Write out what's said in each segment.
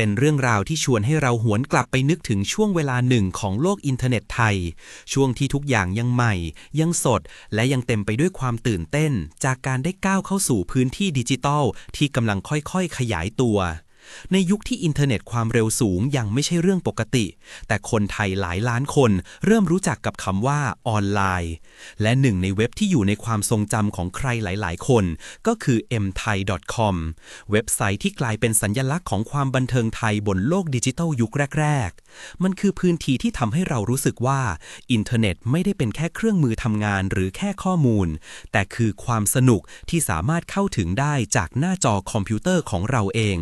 เป็นเรื่องราวที่ชวนให้เราหวนกลับไปนึกถึงช่วงเวลาหนึ่งของโลกอินเทอร์เน็ตไทย ช่วงที่ทุกอย่างยังใหม่ ยังสด และยังเต็มไปด้วยความตื่นเต้น จากการได้ก้าวเข้าสู่พื้นที่ดิจิทัลที่กำลังค่อยๆ ขยายตัว ในยุคที่อินเทอร์เน็ตความเร็วสูงยังไม่ใช่เรื่องปกติ แต่คนไทยหลายล้านคนเริ่มรู้จักกับคำว่าออนไลน์ และหนึ่งในเว็บที่อยู่ในความทรงจำของใครหลาย ๆ คน ก็คือ mthai.com เว็บไซต์ที่กลายเป็นสัญญลักษณ์ของความบันเทิงไทยบนโลกดิจิทัลยุคแรก ๆ มันคือพื้นที่ที่ทำให้เรารู้สึกว่า อินเทอร์เน็ตไม่ได้เป็นแค่เครื่องมือทำงานหรือแค่ข้อมูล แต่คือความสนุกที่สามารถเข้าถึงได้จากหน้าจอคอมพิวเตอร์ของเราเอง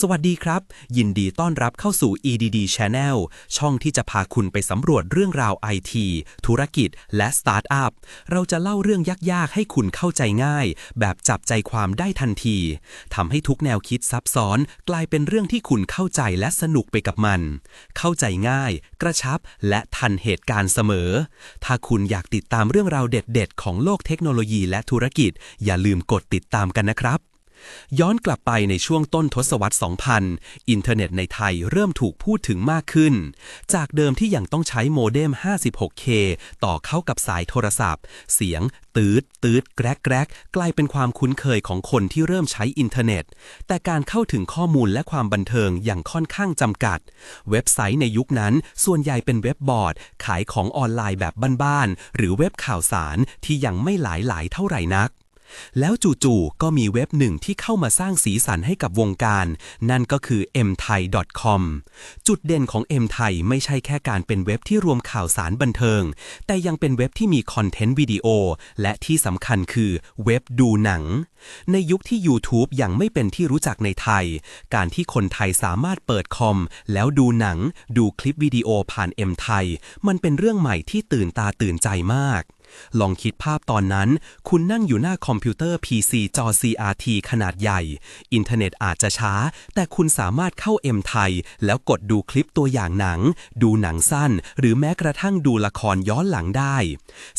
สวัสดีครับ ยินดีต้อนรับเข้าสู่ EDD Channel ช่องที่จะพาคุณไปสำรวจเรื่องราว IT ธุรกิจ และสตาร์ทอัพ เราจะเล่าเรื่องยาก ๆ ให้คุณเข้าใจง่าย แบบจับใจความได้ทันทีทำให้ทุกแนวคิดซับซ้อน กลายเป็นเรื่องที่คุณเข้าใจและสนุกไปกับมัน เข้าใจง่าย กระชับ และทันเหตุการณ์เสมอ ถ้าคุณอยากติดตามเรื่องราวเด็ด ๆ ของโลกเทคโนโลยีและธุรกิจ อย่าลืมกดติดตามกันนะครับ ย้อนกลับไปในช่วงต้นทศวรรษ 2000 อินเทอร์เน็ตในไทยเริ่มถูกพูดถึงมากขึ้น จากเดิมที่ยังต้องใช้โมเด็ม 56K ต่อเข้ากับสายโทรศัพท์ เสียงตืดตืดแกรกแกรกกลายเป็นความคุ้นเคยของคนที่เริ่มใช้อินเทอร์เน็ต แต่การเข้าถึงข้อมูลและความบันเทิงอย่างค่อนข้างจำกัด เว็บไซต์ในยุคนั้นส่วนใหญ่เป็นเว็บบอร์ด ขายของออนไลน์แบบบ้านๆหรือเว็บข่าวสารที่ยังไม่หลายหลายๆเท่าไหร่นัก แล้วจู่ๆ ก็มีเว็บหนึ่งที่เข้ามาสร้างสีสันให้กับวงการ นั่นก็คือ mthai.com จุดเด่นของ mthai ไม่ใช่แค่การเป็นเว็บที่รวมข่าวสารบันเทิง แต่ยังเป็นเว็บที่มีคอนเทนต์วิดีโอ และที่สำคัญคือเว็บดูหนัง ในยุคที่ YouTube ยังไม่เป็นที่รู้จักในไทย การที่คนไทยสามารถเปิดคอม แล้วดูหนัง ดูคลิปวิดีโอผ่าน m ไทยมันเป็นเรื่องใหม่ที่ตื่นตาตื่นใจมาก ลองคิดภาพตอนนั้น คุณนั่งอยู่หน้าคอมพิวเตอร์ PC จอ CRT ขนาดใหญ่ อินเทอร์เน็ตอาจจะช้า แต่คุณสามารถเข้า M ไทย แล้วกดดูคลิปตัวอย่างหนัง ดูหนังสั้น หรือแม้กระทั่งดูละครย้อนหลังได้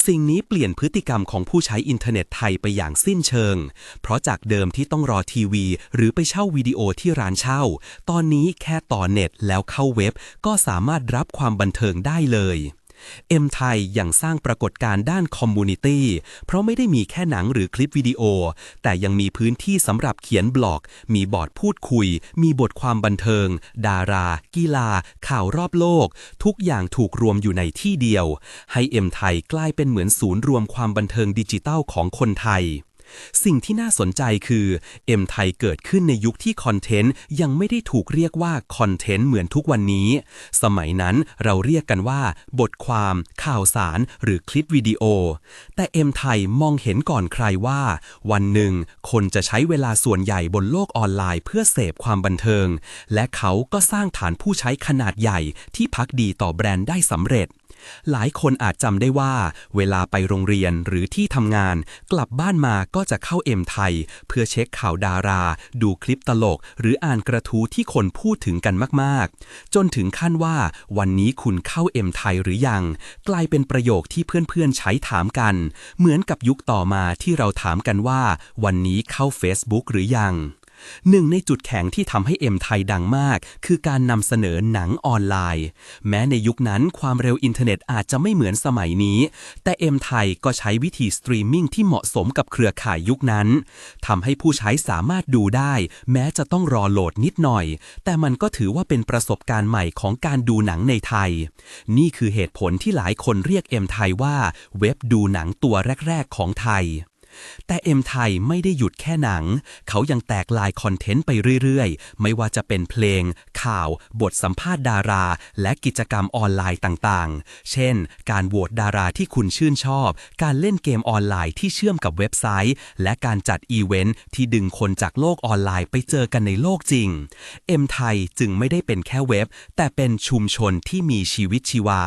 สิ่งนี้เปลี่ยนพฤติกรรมของผู้ใช้อินเทอร์เน็ตไทยไปอย่างสิ้นเชิง เพราะจากเดิมที่ต้องรอทีวี หรือไปเช่าวิดีโอที่ร้านเช่า ตอนนี้แค่ต่อเน็ตแล้วเข้าเว็บ ก็สามารถรับความบันเทิงได้เลย เอ็มไทยยังสร้างปรากฏการณ์ด้านคอมมูนิตี้เพราะไม่ได้มีแค่หนังหรือคลิปวิดีโอ แต่ยังมีพื้นที่สำหรับเขียนบล็อก มีบอร์ดพูดคุย มีบทความบันเทิง ดารา กีฬา ข่าวรอบโลก ทุกอย่างถูกรวมอยู่ในที่เดียว ให้เอ็มไทยกลายเป็นเหมือนศูนย์รวมความบันเทิงดิจิตัลของคนไทย สิ่งที่น่าสนใจคือเอ็มไทยเกิดขึ้นในยุคที่คอนเทนต์ยังไม่ได้ถูกเรียกว่าคอนเทนต์เหมือนทุกวันนี้ สมัยนั้นเราเรียกกันว่า บทความ ข่าวสาร หรือคลิปวิดีโอ แต่เอ็มไทยมองเห็นก่อนใครว่า วันหนึ่ง คนจะใช้เวลาส่วนใหญ่บนโลกออนไลน์เพื่อเสพความบันเทิง และเขาก็สร้างฐานผู้ใช้ขนาดใหญ่ที่พักดีต่อแบรนด์ได้สำเร็จ หลายคนอาจจำได้ว่า เวลาไปโรงเรียนหรือที่ทำงาน กลับบ้านมาก็จะเข้าเอ็มไทย เพื่อเช็คข่าวดารา ดูคลิปตลก หรืออ่านกระทู้ที่คนพูดถึงกันมากๆ จนถึงขั้นว่า วันนี้คุณเข้าเอ็มไทยหรือยัง กลายเป็นประโยคที่เพื่อนๆใช้ถามกัน เหมือนกับยุคต่อมาที่เราถามกันว่า วันนี้เข้า Facebook หรือยัง หนึ่งในจุดแข็งที่ทำให้เอ็มไทยดังมาก คือการนำเสนอหนังออนไลน์ แม้ในยุคนั้นความเร็วอินเทอร์เน็ตอาจจะไม่เหมือนสมัยนี้ แต่เอ็มไทยก็ใช้วิธีสตรีมมิ่งที่เหมาะสมกับเครือข่ายยุคนั้นทำให้ผู้ใช้สามารถดูได้ แม้จะต้องรอโหลดนิดหน่อย แต่มันก็ถือว่าเป็นประสบการณ์ใหม่ของการดูหนังในไทย นี่คือเหตุผลที่หลายคนเรียกเอ็มไทยว่า เว็บดูหนังตัวแรก ๆ ของไทย แต่เอ็มไทยไม่ได้หยุดแค่หนัง เขายังแตกลายคอนเทนต์ไปเรื่อยๆ ไม่ว่าจะเป็นเพลง ข่าว บทสัมภาษณ์ดารา และกิจกรรมออนไลน์ต่างๆ เช่น การโหวตดาราที่คุณชื่นชอบ การเล่นเกมออนไลน์ที่เชื่อมกับเว็บไซต์ และการจัดอีเวนต์ที่ดึงคนจากโลกออนไลน์ไปเจอกันในโลกจริง เอ็มไทยจึงไม่ได้เป็นแค่เว็บ แต่เป็นชุมชนที่มีชีวิตชีวา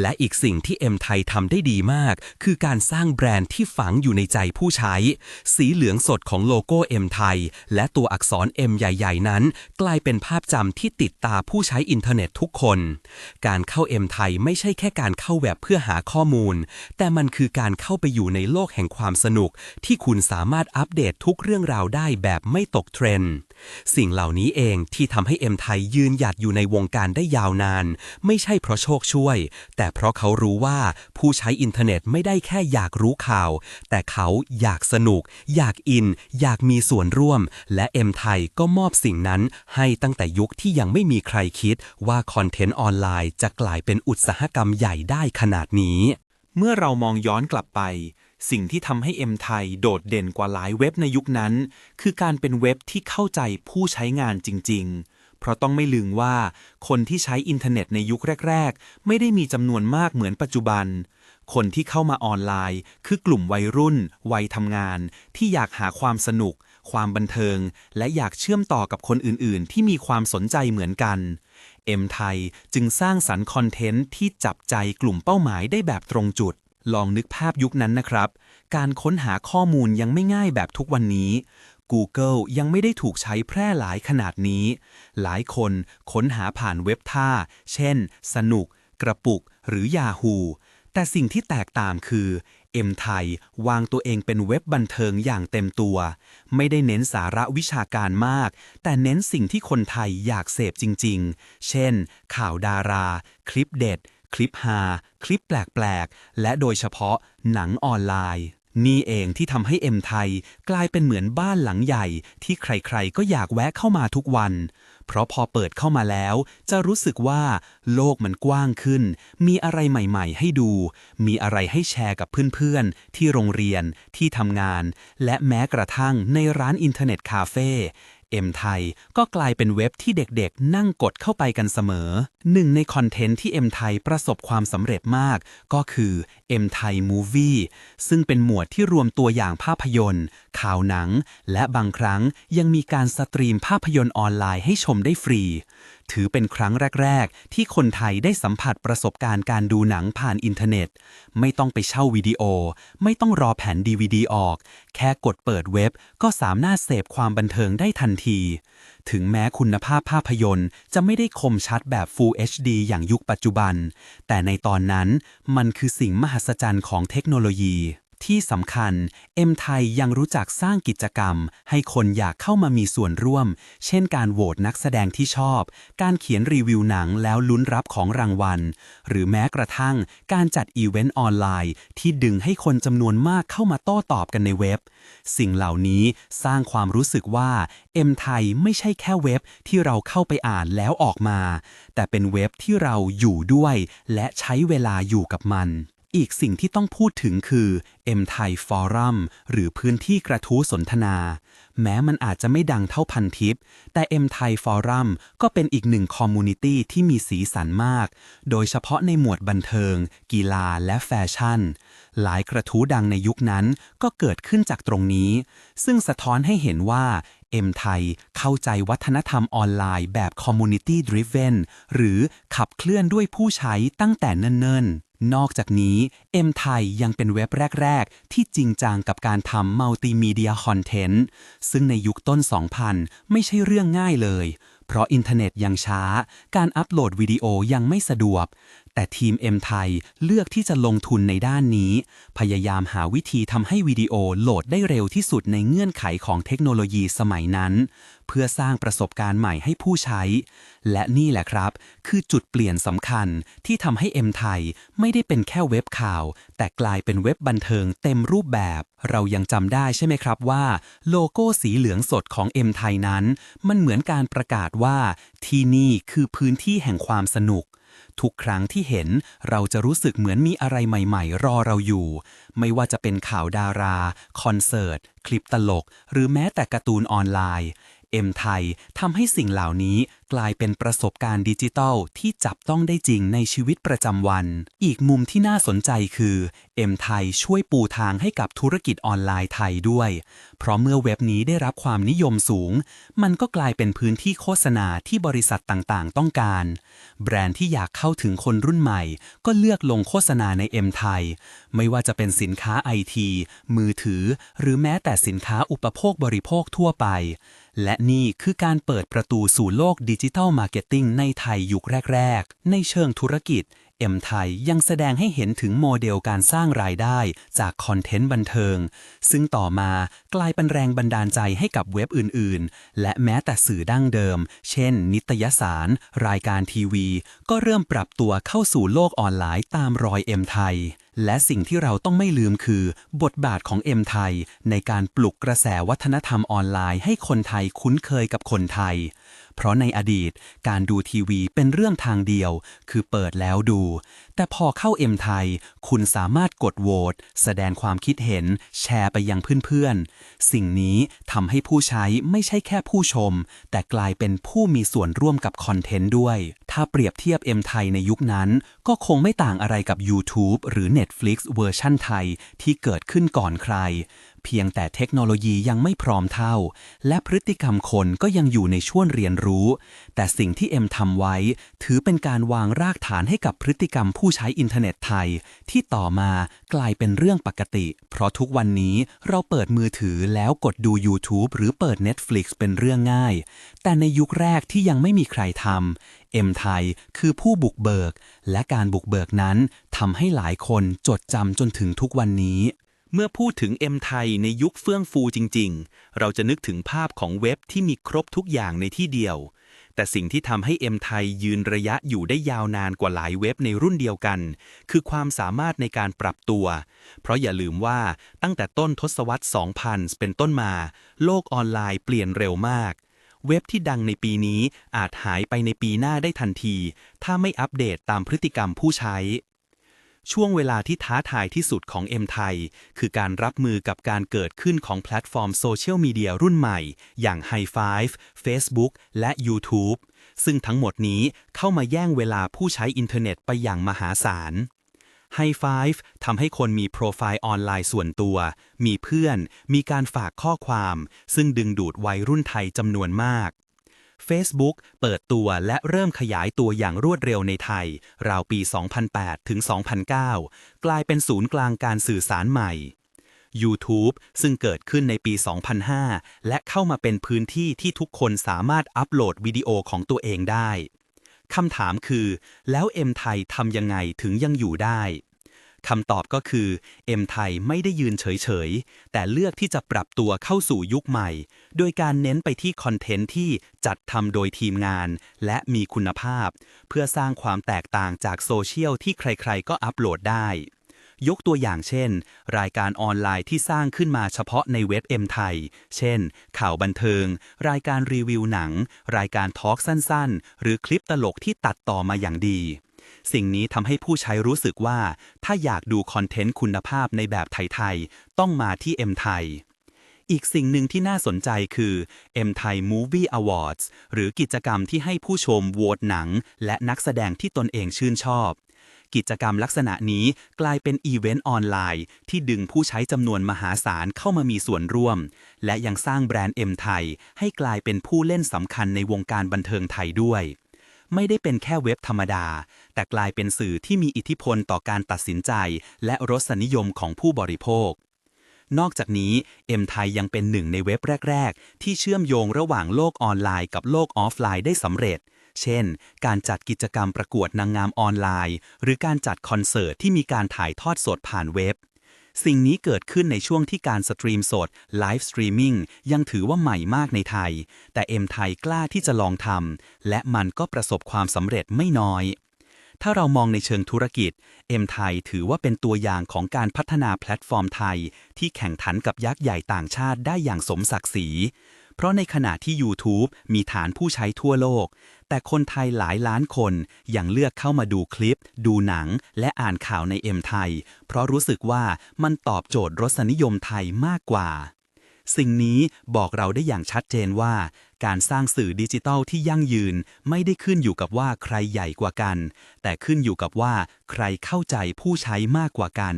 และอีกสิ่งที่เอ็มไทยทำได้ดีมาก คือการสร้างแบรนด์ที่ฝังอยู่ในใจผู้ใช้ สีเหลืองสดของโลโก้เอ็มไทยและตัวอักษร M ใหญ่ๆ นั้น กลายเป็นภาพจำที่ติดตาผู้ใช้อินเทอร์เน็ตทุกคน การเข้าเอ็มไทยไม่ใช่แค่การเข้าเว็บเพื่อหาข้อมูล แต่มันคือการเข้าไปอยู่ในโลกแห่งความสนุก ที่คุณสามารถอัปเดตทุกเรื่องราวได้แบบไม่ตกเทรนด์ สิ่งเหล่านี้เองที่ทำให้เอ็มไทยยืนหยัดอยู่ในวงการได้ยาวนาน ไม่ใช่เพราะโชคช่วย แต่เพราะเขารู้ว่าผู้ใช้อินเทอร์เน็ตไม่ได้แค่อยากรู้ข่าว แต่เขาอยากสนุก อยากอิน อยากมีส่วนร่วม และเอ็มไทยก็มอบสิ่งนั้นให้ตั้งแต่ยุคที่ยังไม่มีใครคิดว่าคอนเทนต์ออนไลน์จะกลายเป็นอุตสาหกรรมใหญ่ได้ขนาดนี้ เมื่อเรามองย้อนกลับไป สิ่งที่ทำให้เอ็มไทยโดดเด่นกว่าหลายเว็บในยุคนั้น คือการเป็นเว็บที่เข้าใจผู้ใช้งานจริง ๆ เพราะต้องไม่ลืมว่า คนที่ใช้อินเทอร์เน็ตในยุคแรก ๆ ไม่ได้มีจำนวนมากเหมือนปัจจุบัน คนที่เข้ามาออนไลน์ คือกลุ่มวัยรุ่น วัยทำงาน ที่อยากหาความสนุก ความบันเทิง และอยากเชื่อมต่อกับคนอื่น ๆ ที่มีความสนใจเหมือนกันเอ็มไทยจึงสร้างสรรค์คอนเทนต์ที่จับใจกลุ่มเป้าหมายได้แบบตรงจุด ลองนึกภาพยุคนั้นนะครับ การค้นหาข้อมูลยังไม่ง่ายแบบทุกวันนี้ Google ยังไม่ได้ถูกใช้แพร่หลายขนาดนี้ หลายคนค้นหาผ่านเว็บท่า เช่น สนุก กระปุก หรือ Yahoo แต่สิ่งที่แตกต่างคือเอ็มไทยวางตัวเองเป็นเว็บบันเทิงอย่างเต็มตัว ไม่ได้เน้นสาระวิชาการมาก แต่เน้นสิ่งที่คนไทยอยากเสพจริง ๆ เช่น ข่าวดารา คลิปเด็ด คลิปฮาคลิปแปลกๆ และโดยเฉพาะหนังออนไลน์ นี่เองที่ทำให้เอ็มไทย กลายเป็นเหมือนบ้านหลังใหญ่ ที่ใครๆ ก็อยากแวะเข้ามาทุกวัน เพราะพอเปิดเข้ามาแล้ว จะรู้สึกว่า โลกมันกว้างขึ้น มีอะไรใหม่ๆ ให้ดู มีอะไรให้แชร์กับเพื่อนๆ ที่โรงเรียน ที่ทำงาน และแม้กระทั่งในร้านอินเทอร์เน็ตคาเฟ่เอ็มไทยก็กลายเป็นเว็บที่เด็กๆ นั่งกดเข้าไปกันเสมอหนึ่งในคอนเทนต์ที่เอ็มไทยประสบความสำเร็จมาก ก็คือเอ็มไทยมูวี่ซึ่งเป็นหมวดที่รวมตัวอย่างภาพยนตร์ ข่าวหนัง และบางครั้งยังมีการสตรีมภาพยนตร์ออนไลน์ให้ชมได้ฟรี ถือเป็นครั้งแรก ๆ ที่คนไทยได้สัมผัสประสบการณ์การดูหนังผ่านอินเทอร์เน็ต ไม่ต้องไปเช่าวิดีโอ ไม่ต้องรอแผ่น DVD ออก แค่กดเปิดเว็บก็สามารถเสพความบันเทิงได้ทันที ถึงแม้คุณภาพภาพยนตร์ จะไม่ได้คมชัดแบบ Full HD อย่างยุคปัจจุบัน แต่ในตอนนั้นมันคือสิ่งมหัศจรรย์ของเทคโนโลยี ที่สำคัญ เอ็มไทยยังรู้จักสร้างกิจกรรม ให้คนอยากเข้ามามีส่วนร่วม เช่นการโหวตนักแสดงที่ชอบ การเขียนรีวิวหนังแล้วลุ้นรับของรางวัล หรือแม้กระทั่งการจัดอีเวนต์ออนไลน์ ที่ดึงให้คนจำนวนมากเข้ามาโต้ตอบกันในเว็บ สิ่งเหล่านี้สร้างความรู้สึกว่าเอ็มไทยไม่ใช่แค่เว็บที่เราเข้าไปอ่านแล้วออกมา แต่เป็นเว็บที่เราอยู่ด้วย และใช้เวลาอยู่กับมัน อีกสิ่งที่ต้องพูดถึงคือ M ไทยฟอรัมหรือพื้นที่กระทู้สนทนา แม้มันอาจจะไม่ดังเท่าพันทิป แต่ M ไทยฟอรัมก็เป็นอีกหนึ่งคอมมูนิตี้ที่มีสีสันมาก โดยเฉพาะในหมวดบันเทิง กีฬาและแฟชั่น หลายกระทู้ดังในยุคนั้นก็เกิดขึ้นจากตรงนี้ ซึ่งสะท้อนให้เห็นว่า M ไทยเข้าใจวัฒนธรรมออนไลน์แบบ Community Driven หรือขับเคลื่อนด้วยผู้ใช้ตั้งแต่เนิ่นๆ นอกจากนี้ M ไทยยังเป็นเว็บแรก ๆ ที่จริงจังกับการทำมัลติมีเดียคอนเทนต์ ซึ่งในยุคต้น 2000 ไม่ใช่เรื่องง่ายเลย เพราะอินเทอร์เน็ตยังช้า การอัปโหลดวิดีโอยังไม่สะดวก แต่ทีม M ไทยเลือกที่จะลงทุนในด้านนี้ พยายามหาวิธีทำให้วิดีโอโหลดได้เร็วที่สุดในเงื่อนไขของเทคโนโลยีสมัยนั้น เพื่อสร้างประสบการณ์ใหม่ให้ผู้ใช้ และนี่แหละครับ คือจุดเปลี่ยนสำคัญที่ทำให้ M ไทยไม่ได้เป็นแค่เว็บข่าว แต่กลายเป็นเว็บบันเทิงเต็มรูปแบบ เรายังจำได้ใช่ไหมครับว่า โลโก้สีเหลืองสดของ M ไทยนั้น มันเหมือนการประกาศว่าที่นี่คือพื้นที่แห่งความสนุก ทุกครั้งที่เห็นเราจะรู้สึกเหมือนมีอะไรใหม่ ๆ รอเราอยู่ ไม่ว่าจะเป็นข่าวดารา คอนเสิร์ต คลิปตลก หรือแม้แต่การ์ตูนออนไลน์ เอ็มไทยทำให้สิ่งเหล่านี้กลายเป็นประสบการณ์ดิจิทัลที่จับต้องได้จริงในชีวิตประจำวัน อีกมุมที่น่าสนใจคือเอ็มไทยช่วยปูทางให้กับธุรกิจออนไลน์ไทยด้วย เพราะเมื่อเว็บนี้ได้รับความนิยมสูง มันก็กลายเป็นพื้นที่โฆษณาที่บริษัทต่างๆ ต้องการ แบรนด์ที่อยากเข้าถึงคนรุ่นใหม่ ก็เลือกลงโฆษณาในเอ็มไทยไม่ว่าจะเป็นสินค้าไอทีมือถือ หรือแม้แต่สินค้าอุปโภคบริโภคทั่วไป และนี่คือการเปิดประตูสู่โลกดิจิทัลมาร์เก็ตติ้งในไทยยุคแรก ๆ ในเชิงธุรกิจ เอ็มไทยยังแสดงให้เห็นถึงโมเดลการสร้างรายได้จากคอนเทนต์บันเทิง ซึ่งต่อมากลายเป็นแรงบันดาลใจให้กับเว็บอื่นๆ และแม้แต่สื่อดั้งเดิม เช่น นิตยสาร รายการทีวี ก็เริ่มปรับตัวเข้าสู่โลกออนไลน์ตามรอยเอ็มไทย และสิ่งที่เราต้องไม่ลืมคือ บทบาทของเอ็มไทย ในการปลุกกระแสวัฒนธรรมออนไลน์ให้คนไทยคุ้นเคยกับคนไทย เพราะในอดีตการดูทีวีเป็นเรื่องทางเดียว คือเปิดแล้วดู แต่พอเข้าเอ็มไทย คุณสามารถกดโหวตแสดงความคิดเห็น แชร์ไปยังเพื่อนๆ สิ่งนี้ทำให้ผู้ใช้ไม่ใช่แค่ผู้ชม แต่กลายเป็นผู้มีส่วนร่วมกับคอนเทนต์ด้วย ถ้าเปรียบเทียบเอ็มไทยในยุคนั้น ก็คงไม่ต่างอะไรกับ YouTube หรือ Netflix เวอร์ชั่นไทยที่เกิดขึ้นก่อนใคร เพียงแต่เทคโนโลยียังไม่พร้อมเท่า และพฤติกรรมคนก็ยังอยู่ในช่วงเรียนรู้ แต่สิ่งที่เอ็มทำไว้ ถือเป็นการวางรากฐานให้กับพฤติกรรมผู้ใช้อินเทอร์เน็ตไทย ที่ต่อมากลายเป็นเรื่องปกติ เพราะทุกวันนี้เราเปิดมือถือแล้วกดดู YouTube หรือเปิด Netflix เป็นเรื่องง่าย แต่ในยุคแรกที่ยังไม่มีใครทำเอ็มไทยคือผู้บุกเบิก และการบุกเบิกนั้นทำให้หลายคนจดจำจนถึงทุกวันนี้ เมื่อพูดถึงเอ็มไทยในยุคเฟื่องฟูจริง ๆ เราจะนึกถึงภาพของเว็บที่มีครบทุกอย่างในที่เดียว แต่สิ่งที่ทำให้เอ็มไทยยืนระยะอยู่ได้ยาวนานกว่าหลายเว็บในรุ่นเดียวกัน คือความสามารถในการปรับตัว เพราะอย่าลืมว่าตั้งแต่ต้นทศวรรษ 2000 เป็นต้นมา โลกออนไลน์เปลี่ยนเร็วมาก เว็บที่ดังในปีนี้อาจหายไปในปีหน้าได้ทันที ถ้าไม่อัปเดตตามพฤติกรรมผู้ใช้ ช่วงเวลาที่ท้าทายที่สุดของเอ็มไทย คือการรับมือกับการเกิดขึ้นของแพลตฟอร์มโซเชียลมีเดียรุ่นใหม่ อย่าง High Five Facebook และ YouTube ซึ่งทั้งหมดนี้เข้ามาแย่งเวลาผู้ใช้อินเทอร์เน็ตไปอย่างมหาศาล High Five ทำให้คนมีโปรไฟล์ออนไลน์ส่วนตัว มีเพื่อน มีการฝากข้อความ ซึ่งดึงดูดวัยรุ่นไทยจำนวนมาก Facebook เปิดตัวและเริ่มขยายตัวอย่างรวดเร็วในไทย ราวปี 2008 ถึง 2009 กลายเป็นศูนย์กลางการสื่อสารใหม่ YouTube ซึ่งเกิดขึ้นในปี 2005 และเข้ามาเป็นพื้นที่ที่ทุกคนสามารถอัปโหลดวิดีโอของตัวเองได้ คำถามคือ แล้วเอ็มไทยทำยังไงถึงยังอยู่ได้ คำตอบก็คือเอ็มไทยไม่ได้ยืนเฉยๆ แต่เลือกที่จะปรับตัวเข้าสู่ยุคใหม่ โดยการเน้นไปที่คอนเทนต์ที่จัดทำโดยทีมงาน และมีคุณภาพ เพื่อสร้างความแตกต่างจากโซเชียลที่ใครๆ ก็อัปโหลดได้ ยกตัวอย่างเช่น รายการออนไลน์ที่สร้างขึ้นมาเฉพาะในเว็บเอ็มไทย เช่น ข่าวบันเทิง รายการรีวิวหนัง รายการทอล์กสั้นๆ หรือคลิปตลกที่ตัดต่อมาอย่างดี สิ่งนี้ทำให้ผู้ใช้รู้สึกว่า ถ้าอยากดูคอนเทนต์คุณภาพในแบบไทยๆ ต้องมาที่เอ็มไทยอีกสิ่งหนึ่งที่น่าสนใจคือ M Thai Movie Awards หรือกิจกรรมที่ให้ผู้ชมโหวตหนัง และนักแสดงที่ตนเองชื่นชอบ กิจกรรมลักษณะนี้กลายเป็นอีเวนต์ออนไลน์ ที่ดึงผู้ใช้จำนวนมหาศาลเข้ามามีส่วนร่วม และยังสร้างแบรนด์ M ไทยให้กลายเป็นผู้เล่นสำคัญในวงการบันเทิงไทยด้วย ไม่ได้เป็นแค่เว็บธรรมดา แต่กลายเป็นสื่อที่มีอิทธิพลต่อการตัดสินใจ และรสนิยมของผู้บริโภค นอกจากนี้เอ็มไทยยังเป็นหนึ่งในเว็บแรก ๆ ที่เชื่อมโยงระหว่างโลกออนไลน์กับโลกออฟไลน์ได้สำเร็จ เช่น การจัดกิจกรรมประกวดนางงามออนไลน์ หรือการจัดคอนเสิร์ตที่มีการถ่ายทอดสดผ่านเว็บ สิ่งนี้เกิดขึ้นในช่วงที่การสตรีมสดไลฟ์สตรีมมิ่งยังถือว่าใหม่มากในไทย แต่เอ็มไทยกล้าที่จะลองทำและมันก็ประสบความสำเร็จไม่น้อย ถ้าเรามองในเชิงธุรกิจเอ็มไทยถือว่าเป็นตัวอย่างของการพัฒนาแพลตฟอร์มไทย ที่แข่งขันกับยักษ์ใหญ่ต่างชาติได้อย่างสมศักดิ์ศรี เพราะในขณะที่ YouTube มีฐานผู้ใช้ทั่วโลก แต่คนไทยหลายล้านคนยังเลือกเข้ามาดูคลิป ดูหนัง และอ่านข่าวในเอ็มไทย เพราะรู้สึกว่ามันตอบโจทย์รสนิยมไทยมากกว่า สิ่งนี้บอกเราได้อย่างชัดเจนว่า การสร้างสื่อดิจิทัลที่ยั่งยืนไม่ได้ขึ้นอยู่กับว่าใครใหญ่กว่ากัน แต่ขึ้นอยู่กับว่าใครเข้าใจผู้ใช้มากกว่ากัน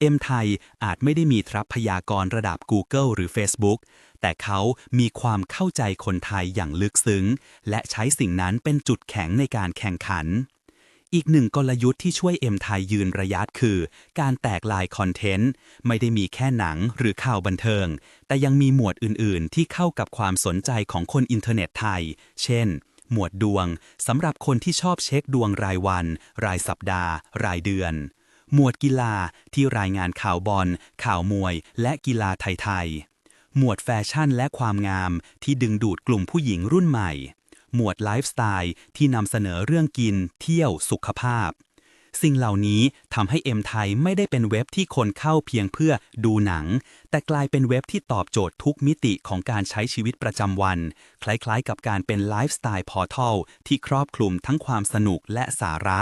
เอ็มไทยอาจไม่ได้มีทรัพยากรระดับ Google หรือ Facebook แต่เขามีความเข้าใจคนไทยอย่างลึกซึ้ง และใช้สิ่งนั้นเป็นจุดแข็งในการแข่งขัน อีกหนึ่งกลยุทธ์ที่ช่วยเอ็มไทยยืนระยะคือ การแตกลายคอนเทนต์ ไม่ได้มีแค่หนังหรือข่าวบันเทิง แต่ยังมีหมวดอื่น ๆ ที่เข้ากับความสนใจของคนอินเทอร์เน็ตไทย เช่นหมวดดวง สำหรับคนที่ชอบเช็คดวงรายวัน รายสัปดาห์ รายเดือน หมวดกีฬาที่รายงานข่าวบอล ข่าวมวย และกีฬาไทยๆ หมวดแฟชั่นและความงามที่ดึงดูดกลุ่มผู้หญิงรุ่นใหม่ หมวดไลฟ์สไตล์ที่นำเสนอเรื่องกิน เที่ยว สุขภาพ สิ่งเหล่านี้ทำให้เอ็มไทยไม่ได้เป็นเว็บที่คนเข้าเพียงเพื่อดูหนัง แต่กลายเป็นเว็บที่ตอบโจทย์ทุกมิติของการใช้ชีวิตประจำวัน คล้ายๆ กับการเป็นไลฟ์สไตล์พอร์ทัลที่ครอบคลุมทั้งความสนุกและสาระ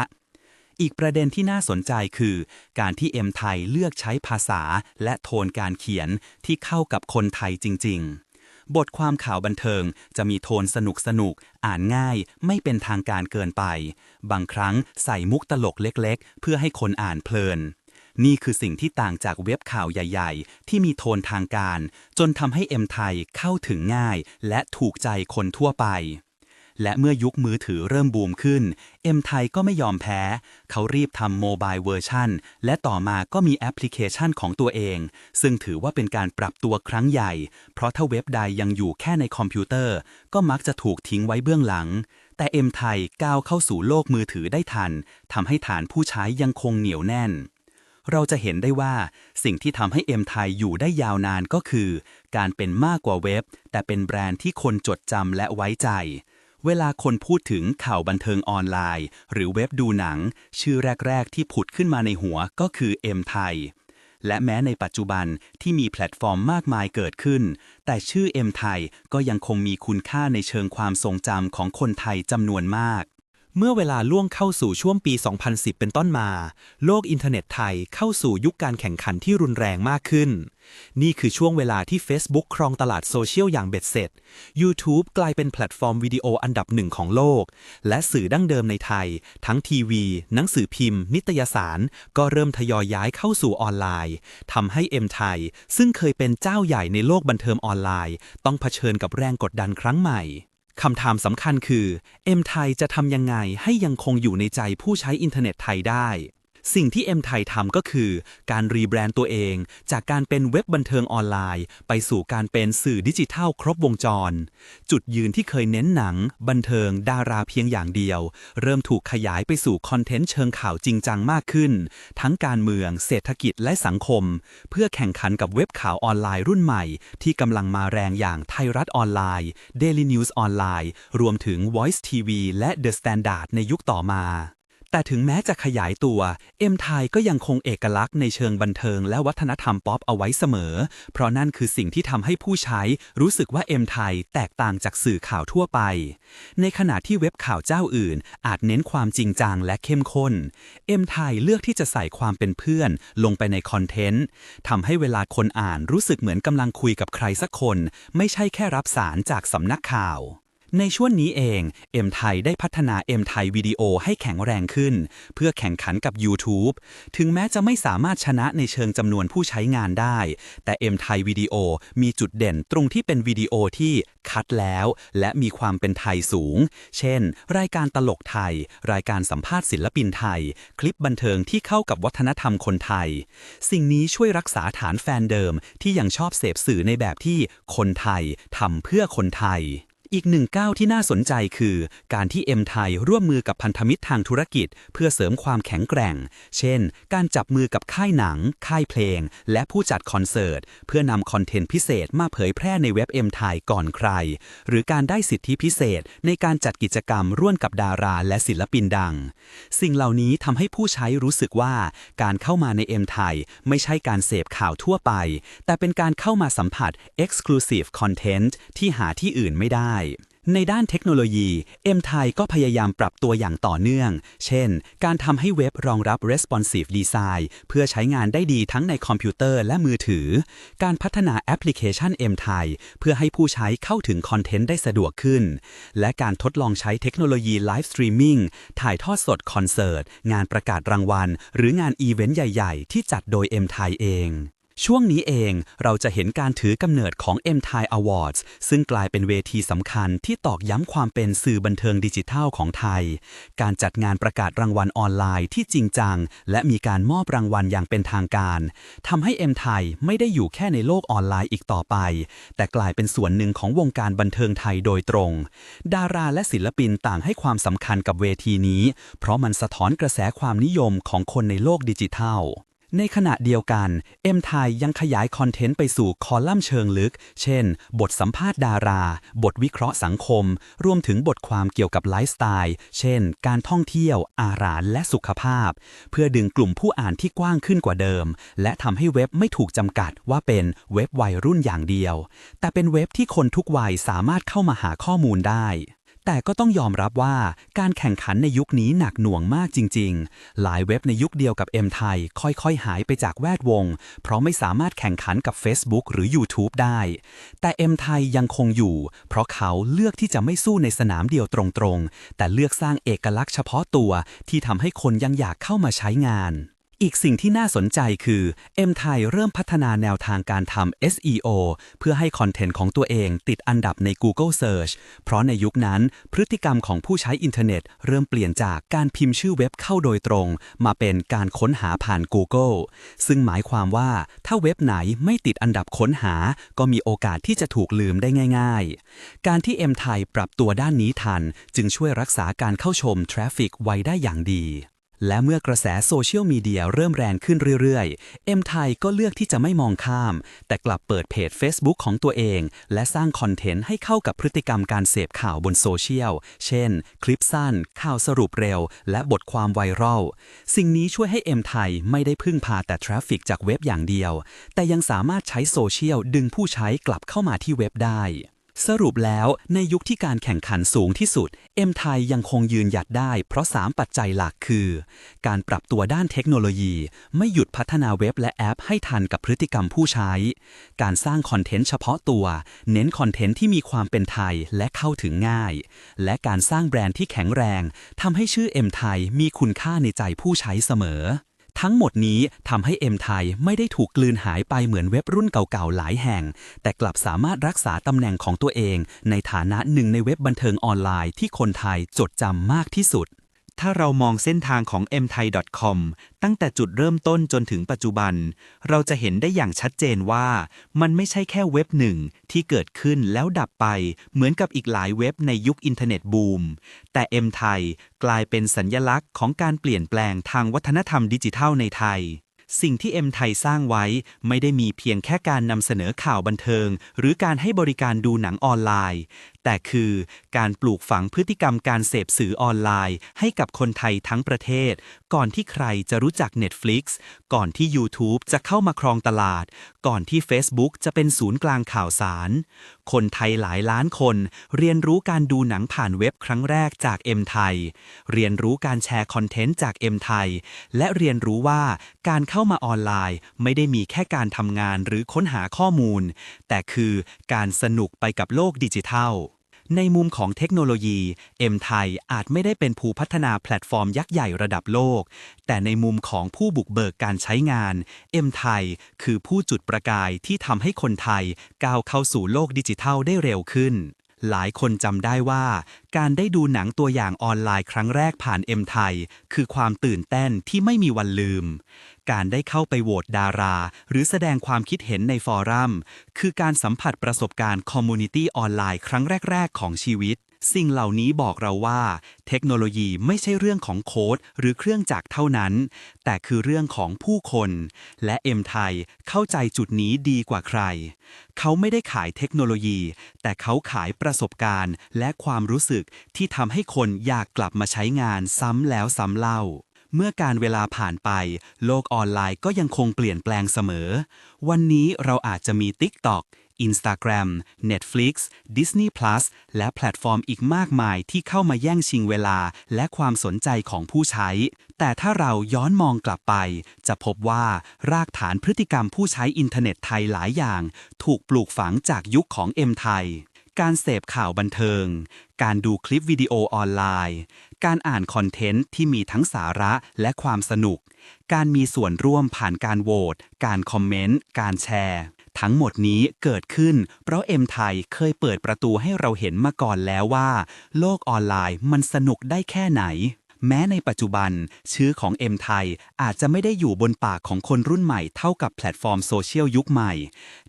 อีกประเด็นที่น่าสนใจคือ การที่เอ็มไทยเลือกใช้ภาษาและโทนการเขียนที่เข้ากับคนไทยจริง ๆ บทความข่าวบันเทิงจะมีโทนสนุกสนุก อ่านง่าย ไม่เป็นทางการเกินไป บางครั้งใส่มุกตลกเล็กๆ เพื่อให้คนอ่านเพลินนี่คือสิ่งที่ต่างจากเว็บข่าวใหญ่ ๆ ที่มีโทนทางการ จนทำให้เอ็มไทยเข้าถึงง่าย และถูกใจคนทั่วไป และเมื่อยุคมือถือเริ่มบูมขึ้น เอ็มไทยก็ไม่ยอมแพ้ เขารีบทำโมบายเวอร์ชันและต่อมาก็มีแอปพลิเคชันของตัวเอง ซึ่งถือว่าเป็นการปรับตัวครั้งใหญ่ เพราะถ้าเว็บใดยังอยู่แค่ในคอมพิวเตอร์ ก็มักจะถูกทิ้งไว้เบื้องหลัง แต่เอ็มไทยก้าวเข้าสู่โลกมือถือได้ทันทำให้ฐานผู้ใช้ยังคงเหนียวแน่นเราจะเห็นได้ว่าสิ่งที่ทำให้เอ็มไทยอยู่ได้ยาวนานก็คือ การเป็นมากกว่าเว็บ แต่เป็นแบรนด์ที่คนจดจำและไว้ใจ เวลาคนพูดถึงข่าวบันเทิงออนไลน์ หรือเว็บดูหนัง ชื่อแรก ๆ ที่ผุดขึ้นมาในหัวก็คือเอ็มไทยและแม้ในปัจจุบันที่มีแพลตฟอร์มมากมายเกิดขึ้น แต่ชื่อเอ็มไทยก็ยังคงมีคุณค่าในเชิงความทรงจำของคนไทยจำนวนมาก เมื่อเวลาล่วงเข้าสู่ช่วงปี 2010 เป็นต้นมา โลกอินเทอร์เน็ตไทยเข้าสู่ยุคการแข่งขันที่รุนแรงมากขึ้น นี่คือช่วงเวลาที่ Facebook ครองตลาดโซเชียลอย่างเบ็ดเสร็จ YouTube กลายเป็นแพลตฟอร์มวิดีโออันดับหนึ่งของโลก และสื่อดั้งเดิมในไทย ทั้งทีวี หนังสือพิมพ์ นิตยสาร ก็เริ่มทยอยย้ายเข้าสู่ออนไลน์ทำให้เอ็มไทย ซึ่งเคยเป็นเจ้าใหญ่ในโลกบันเทิงออนไลน์ ต้องเผชิญกับแรงกดดันครั้งใหม่ คำถามสำคัญคือ เอ็มไทยจะทำยังไงให้ยังคงอยู่ในใจผู้ใช้อินเทอร์เน็ตไทยได้ สิ่งที่เอ็มไทยทำก็คือ การรีแบรนด์ตัวเอง จากการเป็นเว็บบันเทิงออนไลน์ ไปสู่การเป็นสื่อดิจิทัลครบวงจร จุดยืนที่เคยเน้นหนัง บันเทิง ดาราเพียงอย่างเดียว เริ่มถูกขยายไปสู่คอนเทนต์เชิงข่าวจริงจังมากขึ้น ทั้งการเมือง เศรษฐกิจและสังคม เพื่อแข่งขันกับเว็บข่าวออนไลน์รุ่นใหม่ ที่กำลังมาแรงอย่างไทยรัฐออนไลน์ Daily News ออนไลน์ รวมถึง Voice TV และ The Standard ในยุคต่อมา แต่ถึงแม้จะขยายตัว เอ็มไทยก็ยังคงเอกลักษณ์ในเชิงบันเทิงและวัฒนธรรมป๊อปเอาไว้เสมอ เพราะนั่นคือสิ่งที่ทำให้ผู้ใช้รู้สึกว่าเอ็มไทยแตกต่างจากสื่อข่าวทั่วไป ในขณะที่เว็บข่าวเจ้าอื่น อาจเน้นความจริงจังและเข้มข้น เอ็มไทยเลือกที่จะใส่ความเป็นเพื่อน ลงไปในคอนเทนต์ทำให้เวลาคนอ่านรู้สึกเหมือนกำลังคุยกับใครสักคน ไม่ใช่แค่รับสารจากสำนักข่าว ในช่วงนี้เองเอ็มไทยได้พัฒนาเอ็มไทยวิดีโอให้แข็งแรงขึ้น เพื่อแข่งขันกับ YouTube ถึงแม้จะไม่สามารถชนะในเชิงจำนวนผู้ใช้งานได้ แต่เอ็มไทยวิดีโอมีจุดเด่นตรงที่เป็นวิดีโอที่คัดแล้ว และมีความเป็นไทยสูง เช่น รายการตลกไทย รายการสัมภาษณ์ศิลปินไทย คลิปบันเทิงที่เข้ากับวัฒนธรรมคนไทย สิ่งนี้ช่วยรักษาฐานแฟนเดิมที่ยังชอบเสพสื่อในแบบที่คนไทยทำเพื่อคนไทย อีกหนึ่งก้าวที่น่าสนใจคือ การที่เอ็มไทยร่วมมือกับพันธมิตรทางธุรกิจ เพื่อเสริมความแข็งแกร่ง เช่น การจับมือกับค่ายหนัง ค่ายเพลง และผู้จัดคอนเสิร์ต เพื่อนำคอนเทนต์พิเศษมาเผยแพร่ในเว็บเอ็มไทยก่อนใคร หรือการได้สิทธิพิเศษในการจัดกิจกรรมร่วมกับดาราและศิลปินดัง สิ่งเหล่านี้ทำให้ผู้ใช้รู้สึกว่า การเข้ามาในเอ็มไทยไม่ใช่การเสพข่าวทั่วไป แต่เป็นการเข้ามาสัมผัส Exclusive Content ที่หาที่อื่นไม่ได้ในด้านเทคโนโลยี M ไทยก็พยายามปรับตัวอย่างต่อเนื่อง เช่น การทำให้เว็บรองรับ responsive design เพื่อใช้งานได้ดีทั้งในคอมพิวเตอร์และมือถือ การพัฒนาแอปพลิเคชัน M ไทยเพื่อให้ผู้ใช้เข้าถึงคอนเทนต์ได้สะดวกขึ้น และการทดลองใช้เทคโนโลยีไลฟ์สตรีมมิ่งถ่ายทอดสดคอนเสิร์ต งานประกาศรางวัล หรืองานอีเวนต์ใหญ่ ๆ ที่จัดโดย M ไทยเอง ช่วงนี้เองเราจะเห็นการถือกำเนิดของ M Thai Awards ซึ่งกลายเป็นเวทีสำคัญที่ตอกย้ำความเป็นสื่อบันเทิงดิจิทัลของไทย การจัดงานประกาศรางวัลออนไลน์ที่จริงจัง และมีการมอบรางวัลอย่างเป็นทางการทำให้ M ไทยไม่ได้อยู่แค่ในโลกออนไลน์อีกต่อไป แต่กลายเป็นส่วนหนึ่งของวงการบันเทิงไทยโดยตรง ดาราและศิลปินต่างให้ความสำคัญกับเวทีนี้ เพราะมันสะท้อนกระแสความนิยมของคนในโลกดิจิทัล ในขณะเดียวกัน เอ็มไทยยังขยายคอนเทนต์ไปสู่คอลัมน์เชิงลึก เช่น บทสัมภาษณ์ดารา บทวิเคราะห์สังคม รวมถึงบทความเกี่ยวกับไลฟ์สไตล์ เช่น การท่องเที่ยว อาหารและสุขภาพ เพื่อดึงกลุ่มผู้อ่านที่กว้างขึ้นกว่าเดิม และทำให้เว็บไม่ถูกจำกัดว่าเป็นเว็บวัยรุ่นอย่างเดียว แต่เป็นเว็บที่คนทุกวัยสามารถเข้ามาหาข้อมูลได้ แต่ก็ต้องยอมรับว่าการแข่งขันในยุคนี้หนักหน่วงมากจริง ๆ หลายเว็บในยุคเดียวกับ M ไทยค่อยๆ หายไปจากแวดวง เพราะไม่สามารถแข่งขันกับ Facebook หรือ YouTube ได้ แต่ M ไทยยังคงอยู่ เพราะเขาเลือกที่จะไม่สู้ในสนามเดียวตรงๆ แต่เลือกสร้างเอกลักษณ์เฉพาะตัวที่ทำให้คนยังอยากเข้ามาใช้งาน อีกสิ่งที่น่าสนใจคือ M ไทยเริ่มพัฒนาแนวทางการทำ SEO เพื่อให้คอนเทนต์ของตัวเองติดอันดับใน Google Search เพราะในยุคนั้นพฤติกรรมของผู้ใช้อินเทอร์เน็ต เริ่มเปลี่ยนจากการพิมพ์ชื่อเว็บเข้าโดยตรง มาเป็นการค้นหาผ่าน Google ซึ่งหมายความว่าถ้าเว็บไหนไม่ติดอันดับค้นหา ก็มีโอกาสที่จะถูกลืมได้ง่าย ๆ การที่ M ไทยปรับตัวด้านนี้ทัน จึงช่วยรักษาการเข้าชมทราฟฟิกไว้ได้อย่างดี และเมื่อกระแสโซเชียลมีเดียเริ่มแรงขึ้นเรื่อยๆ เอ็มไทยก็เลือกที่จะไม่มองข้าม แต่กลับเปิดเพจ Facebook ของตัวเอง และสร้างคอนเทนต์ให้เข้ากับพฤติกรรมการเสพข่าวบนโซเชียล เช่น คลิปสั้น ข่าวสรุปเร็ว และบทความไวรัล สิ่งนี้ช่วยให้เอ็มไทยไม่ได้พึ่งพาแต่ทราฟฟิกจากเว็บอย่างเดียว แต่ยังสามารถใช้โซเชียลดึงผู้ใช้กลับเข้ามาที่เว็บได้ สรุปแล้วในยุคที่การแข่งขันสูงที่สุด เอ็มไทยยังคงยืนหยัดได้เพราะ 3 ปัจจัยหลักคือ การปรับตัวด้านเทคโนโลยี ไม่หยุดพัฒนาเว็บและแอปให้ทันกับพฤติกรรมผู้ใช้ การสร้างคอนเทนต์เฉพาะตัว เน้นคอนเทนต์ที่มีความเป็นไทยและเข้าถึงง่าย และการสร้างแบรนด์ที่แข็งแรงทำให้ชื่อเอ็มไทยมีคุณค่าในใจผู้ใช้เสมอ ทั้งหมดนี้ทำให้เอ็มไทยไม่ได้ถูกกลืนหายไปเหมือนเว็บรุ่นเก่าๆหลายแห่ง แต่กลับสามารถรักษาตำแหน่งของตัวเอง ในฐานะหนึ่งในเว็บบันเทิงออนไลน์ที่คนไทยจดจำมากที่สุด ถ้าเรามองเส้นทางของ mthai.com ตั้งแต่จุดเริ่มต้นจนถึงปัจจุบัน เราจะเห็นได้อย่างชัดเจนว่า มันไม่ใช่แค่เว็บหนึ่งที่เกิดขึ้นแล้วดับไป เหมือนกับอีกหลายเว็บในยุคอินเทอร์เน็ตบูม แต่ M ไทยกลายเป็นสัญญลักษณ์ของการเปลี่ยนแปลงทางวัฒนธรรมดิจิทัลในไทย สิ่งที่ M ไทยสร้างไว้ไม่ได้มีเพียงแค่การนำเสนอข่าวบันเทิง หรือการให้บริการดูหนังออนไลน์ แต่คือการปลูกฝังพฤติกรรมการเสพสื่อออนไลน์ ให้กับคนไทยทั้งประเทศ ก่อนที่ใครจะรู้จัก Netflix ก่อนที่ YouTube จะเข้ามาครองตลาด ก่อนที่ Facebook จะเป็นศูนย์กลางข่าวสาร คนไทยหลายล้านคน เรียนรู้การดูหนังผ่านเว็บครั้งแรกจาก M ไทยเรียนรู้การแชร์คอนเทนต์จาก M ไทยและเรียนรู้ว่าการเข้ามาออนไลน์ ไม่ได้มีแค่การทำงานหรือค้นหาข้อมูล แต่คือการสนุกไปกับโลกดิจิทัล ในมุมของเทคโนโลยี M ไทยอาจไม่ได้เป็นผู้พัฒนาแพลตฟอร์มยักษ์ใหญ่ระดับโลก แต่ในมุมของผู้บุกเบิกการใช้งาน M ไทยคือผู้จุดประกายที่ทำให้คนไทยก้าวเข้าสู่โลกดิจิทัลได้เร็วขึ้น หลายคนจำได้ว่า การได้ดูหนังตัวอย่างออนไลน์ครั้งแรกผ่านเอ็มไทย คือความตื่นเต้นที่ไม่มีวันลืม การได้เข้าไปโหวตดารา หรือแสดงความคิดเห็นในฟอรัม คือการสัมผัสประสบการณ์คอมมูนิตี้ออนไลน์ครั้งแรก ๆ ของชีวิต สิ่งเหล่านี้บอกเราว่า เทคโนโลยีไม่ใช่เรื่องของโค้ดหรือเครื่องจักรเท่านั้น แต่คือเรื่องของผู้คน และเอ็มไทยเข้าใจจุดนี้ดีกว่าใคร เขาไม่ได้ขายเทคโนโลยี แต่เขาขายประสบการณ์ และความรู้สึกที่ทำให้คนอยากกลับมาใช้งานซ้ำแล้วซ้ำเล่าเมื่อการเวลาผ่านไป โลกออนไลน์ก็ยังคงเปลี่ยนแปลงเสมอ วันนี้เราอาจจะมี TikTok Instagram Netflix Disney Plus และแพลตฟอร์มอีกมากมายที่เข้ามาแย่งชิงเวลาและความสนใจของผู้ใช้ แต่ถ้าเราย้อนมองกลับไป จะพบว่ารากฐานพฤติกรรมผู้ใช้อินเทอร์เน็ตไทยหลายอย่าง ถูกปลูกฝังจากยุคของเอ็มไทยการเสพข่าวบันเทิง การดูคลิปวิดีโอออนไลน์ การอ่านคอนเทนต์ที่มีทั้งสาระและความสนุก การมีส่วนร่วมผ่านการโหวต การคอมเมนต์ การแชร์ ทั้งหมดนี้เกิดขึ้น เพราะเอ็มไทยเคยเปิดประตูให้เราเห็นมาก่อนแล้วว่า โลกออนไลน์มันสนุกได้แค่ไหน แม้ในปัจจุบัน ชื่อของเอ็มไทยอาจจะไม่ได้อยู่บนปากของคนรุ่นใหม่เท่ากับแพลตฟอร์มโซเชียลยุคใหม่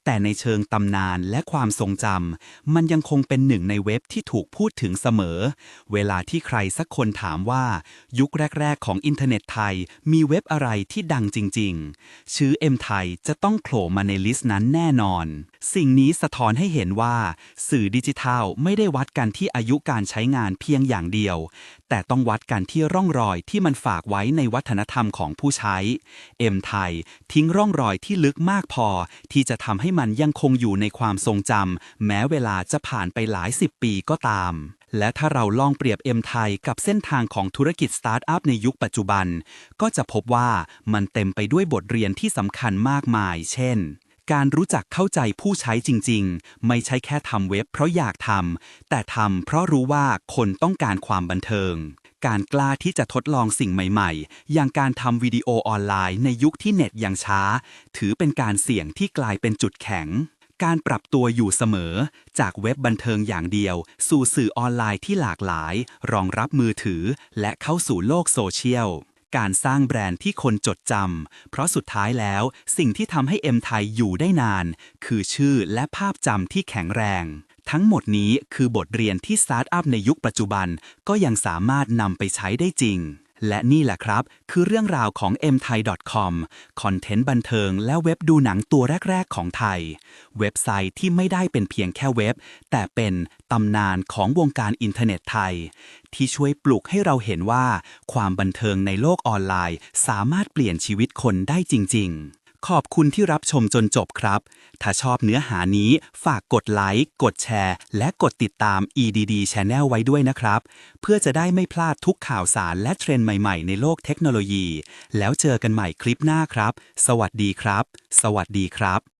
แต่ในเชิงตำนานและความทรงจำมันยังคงเป็นหนึ่งในเว็บที่ถูกพูดถึงเสมอ เวลาที่ใครสักคนถามว่า ยุคแรก ๆ ของอินเทอร์เน็ตไทย มีเว็บอะไรที่ดังจริง ๆ ชื่อเอ็มไทยจะต้องโผล่มาในลิสต์นั้นแน่นอน สิ่งนี้สะท้อนให้เห็นว่า สื่อดิจิทัลไม่ได้วัดกันที่อายุการใช้งานเพียงอย่างเดียว แต่ต้องวัดกันที่ร่องรอยที่มันฝากไว้ในวัฒนธรรมของผู้ใช้เอ็มไทยทิ้งร่องรอยที่ลึกมากพอที่จะทำให้มันยังคงอยู่ในความทรงจำแม้เวลาจะผ่านไปหลายสิบปีก็ตาม และถ้าเราลองเปรียบเอ็มไทยกับเส้นทางของธุรกิจสตาร์ทอัพในยุคปัจจุบัน ก็จะพบว่ามันเต็มไปด้วยบทเรียนที่สำคัญมากมาย เช่นการรู้จักเข้าใจผู้ใช้จริง ๆ ไม่ใช่แค่ทำเว็บเพราะอยากทำ แต่ทำเพราะรู้ว่าคนต้องการความบันเทิง การกล้าที่จะทดลองสิ่งใหม่ๆ อย่างการทำวิดีโอออนไลน์ในยุคที่เน็ตยังช้า ถือเป็นการเสี่ยงที่กลายเป็นจุดแข็ง การปรับตัวอยู่เสมอ จากเว็บบันเทิงอย่างเดียว สู่สื่อออนไลน์ที่หลากหลาย รองรับมือถือ และเข้าสู่โลกโซเชียลการสร้างแบรนด์ที่คนจดจำ เพราะสุดท้ายแล้วสิ่งที่ทำให้เอ็มไทยอยู่ได้นาน คือชื่อและภาพจำที่แข็งแรง ทั้งหมดนี้คือบทเรียนที่สตาร์ทอัพในยุคปัจจุบัน ก็ยังสามารถนำไปใช้ได้จริง และนี่แหละครับ คือเรื่องราวของ mthai.com คอนเทนต์บันเทิงและเว็บดูหนังตัวแรก ๆ ของไทย เว็บไซต์ที่ไม่ได้เป็นเพียงแค่เว็บ แต่เป็นตำนานของวงการอินเทอร์เน็ตไทย ที่ช่วยปลุกให้เราเห็นว่า ความบันเทิงในโลกออนไลน์ สามารถเปลี่ยนชีวิตคนได้จริง ๆ ขอบคุณที่รับชมจนจบครับ ถ้าชอบเนื้อหานี้ฝากกดไลค์ กดแชร์ และกดติดตาม EDD Channel ไว้ด้วยนะครับ เพื่อจะได้ไม่พลาดทุกข่าวสารและเทรนด์ใหม่ๆ ในโลกเทคโนโลยี แล้วเจอกันใหม่คลิปหน้าครับ สวัสดีครับ สวัสดีครับ